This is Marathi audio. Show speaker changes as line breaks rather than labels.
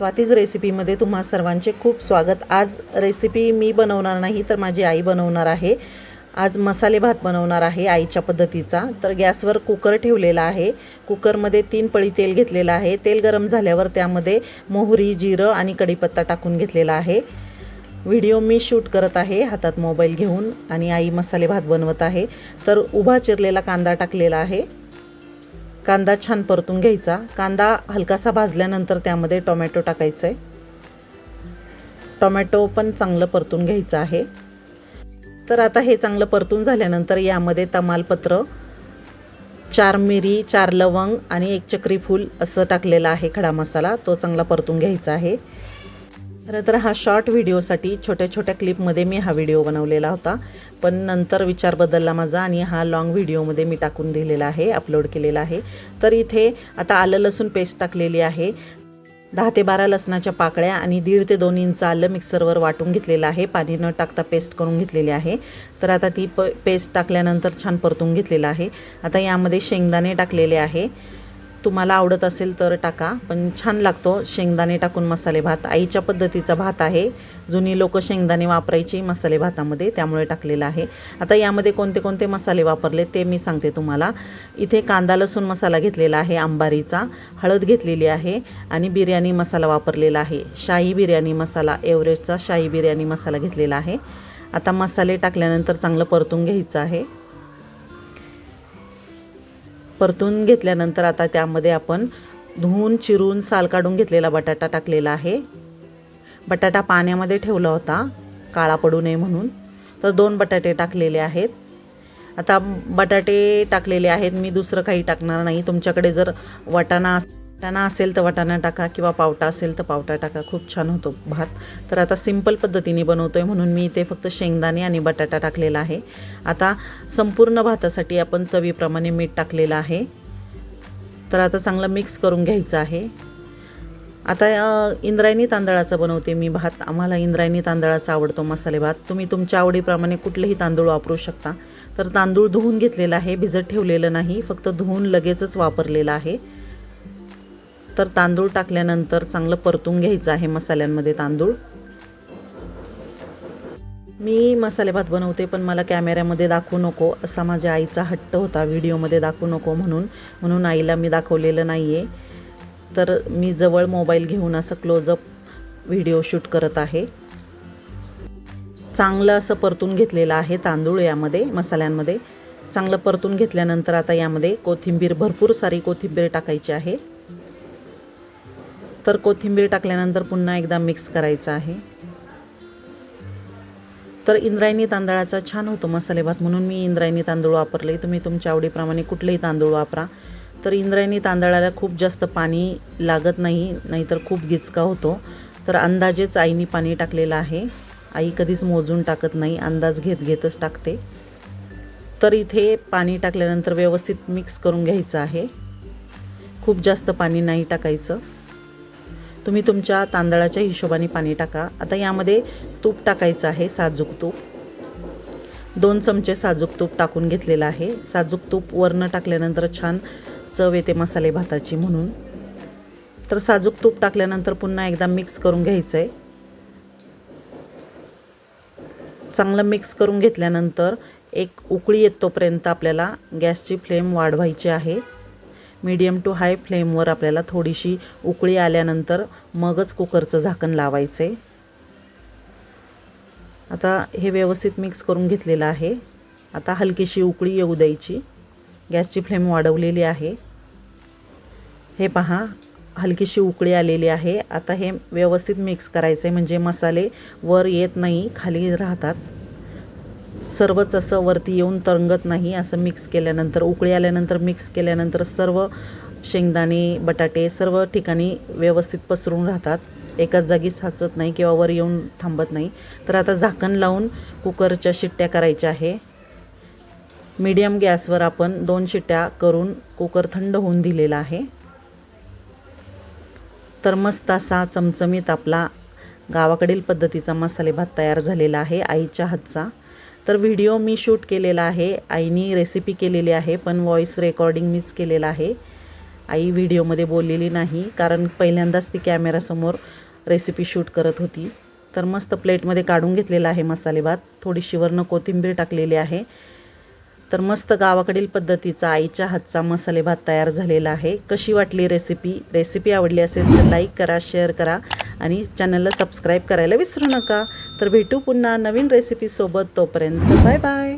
स्वातीज रेसिपीमध्ये तुम्हा सर्वांचे खूप स्वागत. आज रेसिपी मी बनवणार नाही तर माझी आई बनवणार आहे. आज मसाले भात बनवणार आहे आईच्या पद्धतीचा. तर गॅसवर कुकर ठेवलेला आहे. कुकरमध्ये तीन पळी तेल घेतलेलं आहे. तेल गरम झाल्यावर त्यामध्ये मोहरी जिरं आणि कढीपत्ता टाकून घेतलेला आहे. व्हिडिओ मी शूट करत आहे हातात मोबाईल घेऊन आणि आई मसाले भात बनवत आहे. तर उभा चिरलेला कांदा टाकलेला आहे. कांदा छान परतून घ्यायचा. कांदा हलकासा भाजल्यानंतर त्यामध्ये टोमॅटो टाकायचं आहे टोमॅटो पण चांगलं परतून घ्यायचं आहे. तर आता हे चांगलं परतून झाल्यानंतर यामध्ये तमालपत्र चार मिरी चार लवंग आणि एक चक्री फूल असं टाकलेलं आहे खडा मसाला. तो चांगला परतून घ्यायचा आहे. खरं तर हा शॉर्ट व्हिडिओसाठी छोट्या छोट्या क्लिपमध्ये मी हा व्हिडिओ बनवलेला होता. पण नंतर विचार बदलला माझा आणि हा लॉंग व्हिडिओमध्ये मी टाकून दिलेला आहे अपलोड केलेला आहे. तर इथे आता आलं लसूण पेस्ट टाकलेली आहे. दहा ते बारा लसणाच्या पाकळ्या आणि दीड ते दोन इंच आलं मिक्सरवर वाटून घेतलेलं आहे. पाणी न टाकता पेस्ट करून घेतलेली आहे. तर आता ती प पेस्ट टाकल्यानंतर छान परतून घेतलेलं आहे. आता यामध्ये शेंगदाणे टाकलेले आहे. तुम्हाला आवडत असेल तर टाका. पण छान लागतो. शेंगदाणे टाकून मसाले भात. आईच्या पद्धतीचा भात आहे. जुनी लोक शेंगदाणे वापरायची मसाले भातामध्ये त्यामुळे टाकलेलं आहे. आता यामध्ये कोणते कोणते मसाले वापरले ते मी सांगते तुम्हाला. इथे कांदा लसूण मसाला घेतलेला आहे आंबारीचा. हळद घेतलेली आहे आणि बिर्याणी मसाला वापरलेला आहे. शाही बिर्याणी मसाला एव्हरेस्टचा शाही बिर्याणी मसाला घेतलेला आहे. आता मसाले टाकल्यानंतर चांगलं परतून घ्यायचं आहे. परतून घेतल्यानंतर आता त्यामध्ये आपण धुवून चिरून साल काढून घेतलेला बटाटा टाकलेला आहे. बटाटा पाण्यामध्ये ठेवला होता. काळा पडू नये म्हणून. तर दोन बटाटे टाकलेले आहेत. आता बटाटे टाकलेले आहेत. मी दुसरं काही टाकणार नाही. तुमच्याकडे जर वाटाणा वाटाणा असेल तर वाटाणा टाका किंवा पावटा असेल तर पावटा टाका. खूप छान होतो भात. तर आता सिंपल पद्धतीने बनवतो आहे म्हणून मी इथे फक्त शेंगदाणे आणि बटाटा टाकलेला आहे. आता संपूर्ण भातासाठी आपण चवीप्रमाणे मीठ टाकलेलं आहे. तर आता चांगलं मिक्स करून घ्यायचं आहे. आता इंद्रायणी तांदळाचं बनवते मी भात. आम्हाला इंद्रायणी तांदळाचा आवडतो मसाले भात. तुम्ही तुमच्या आवडीप्रमाणे कुठलेही तांदूळ वापरू शकता. तर तांदूळ धुवून घेतलेला आहे भिजत ठेवलेलं नाही. फक्त धुवून लगेचच वापरलेलं आहे. तर तांदूळ टाकल्यानंतर चांगलं परतून घ्यायचं आहे मसाल्यांमध्ये तांदूळ. मी मसाले भात बनवते पण मला कॅमेऱ्यामध्ये दाखवू नको. असा माझ्या आईचा हट्ट होता व्हिडिओमध्ये दाखवू नको म्हणून. म्हणून आईला मी दाखवलेलं नाही आहे तर मी जवळ मोबाईल घेऊन असं क्लोजअप व्हिडिओ शूट करत आहे. चांगलं असं परतून घेतलेलं आहे तांदूळ यामध्ये मसाल्यांमध्ये. चांगलं परतून घेतल्यानंतर आता यामध्ये कोथिंबीर भरपूर सारी कोथिंबीर टाकायची आहे. तर कोथिंबीर टाकल्यानंतर पुन्हा एकदा मिक्स करायचं आहे. तर इंद्रायणी तांदळाचा छान होतो मसाले भात म्हणून मी इंद्रायणी तांदूळ वापरले. तुम्ही तुमच्या आवडीप्रमाणे कुठलेही तांदूळ वापरा. तर इंद्रायणी तांदळाला खूप जास्त पाणी लागत नाही नाहीतर खूप गिचका होतो. तर अंदाजेच आईने पाणी टाकलेलं आहे. आई कधीच मोजून टाकत नाही अंदाज घेत घेतच टाकते. तर इथे पाणी टाकल्यानंतर व्यवस्थित मिक्स करून घ्यायचं आहे. खूप जास्त पाणी नाही टाकायचं. तुम्ही तुमच्या तांदळाच्या हिशोबाने पाणी टाका. आता यामध्ये तूप टाकायचं आहे साजूक तूप. दोन चमचे साजूक तूप टाकून घेतलेलं आहे. साजूक तूप वरनं टाकल्यानंतर छान चव येते मसाले भाताची म्हणून. तर साजूक तूप टाकल्यानंतर पुन्हा एकदा मिक्स करून घ्यायचं आहे चांगलं मिक्स करून घेतल्यानंतर एक उकळी येतोपर्यंत आपल्याला गॅसची फ्लेम वाढवायची आहे. मीडियम टू हाय फ्लेमवर आपल्याला थोडीशी उकळी आल्यानंतर मगच कुकरचं झाकण लावायचं. आहे आता हे व्यवस्थित मिक्स करून घेतलेलं आहे. आता हलकीशी उकळी येऊ द्यायची. गॅसची फ्लेम वाढवलेली आहे. हे पहा हलकीशी उकळी आलेली आहे. आता हे व्यवस्थित मिक्स करायचं आहे म्हणजे मसाले वर येत नाही खाली राहतात. सर्वच असं वरती येऊन तरंगत नाही असं मिक्स केल्यानंतर उकळी आल्यानंतर मिक्स केल्यानंतर सर्व शेंगदाणे बटाटे सर्व ठिकाणी व्यवस्थित पसरून राहतात. एकाच जागी साचत नाही किंवा वर येऊन थांबत नाही. तर आता झाकण लावून कुकरच्या शिट्ट्या करायच्या आहे. मीडियम गॅसवर आपण दोन शिट्ट्या करून कुकर थंड होऊन दिलेला आहे. तर मस्त असा चमचमीत आपला गावाकडील पद्धतीचा मसाले भात तयार झालेला आहे आईच्या हातचा. तर व्हिडिओ मी शूट केलेला आहे. आईनी रेसिपी केलेली आहे पण व्हॉईस रेकॉर्डिंग मीच केलेलं आहे. आई व्हिडिओमध्ये बोललेली नाही कारण पहिल्यांदाच ती कॅमेरासमोर रेसिपी शूट करत होती. तर मस्त प्लेटमध्ये काढून घेतलेला आहे मसाले भात. थोडीशी वरनं कोथिंबीर टाकलेली आहे. तर मस्त गावाकडील पद्धतीचा आईच्या हातचा मसाले भात तयार झालेला आहे. कशी वाटली रेसिपी रेसिपी आवडली असेल तर लाईक करा शेअर करा. आणि चॅनलला सबस्क्राईब करायला विसरू नका. तर भेटू पुन्हा नवीन रेसिपीसोबत तोपर्यंत बाय बाय.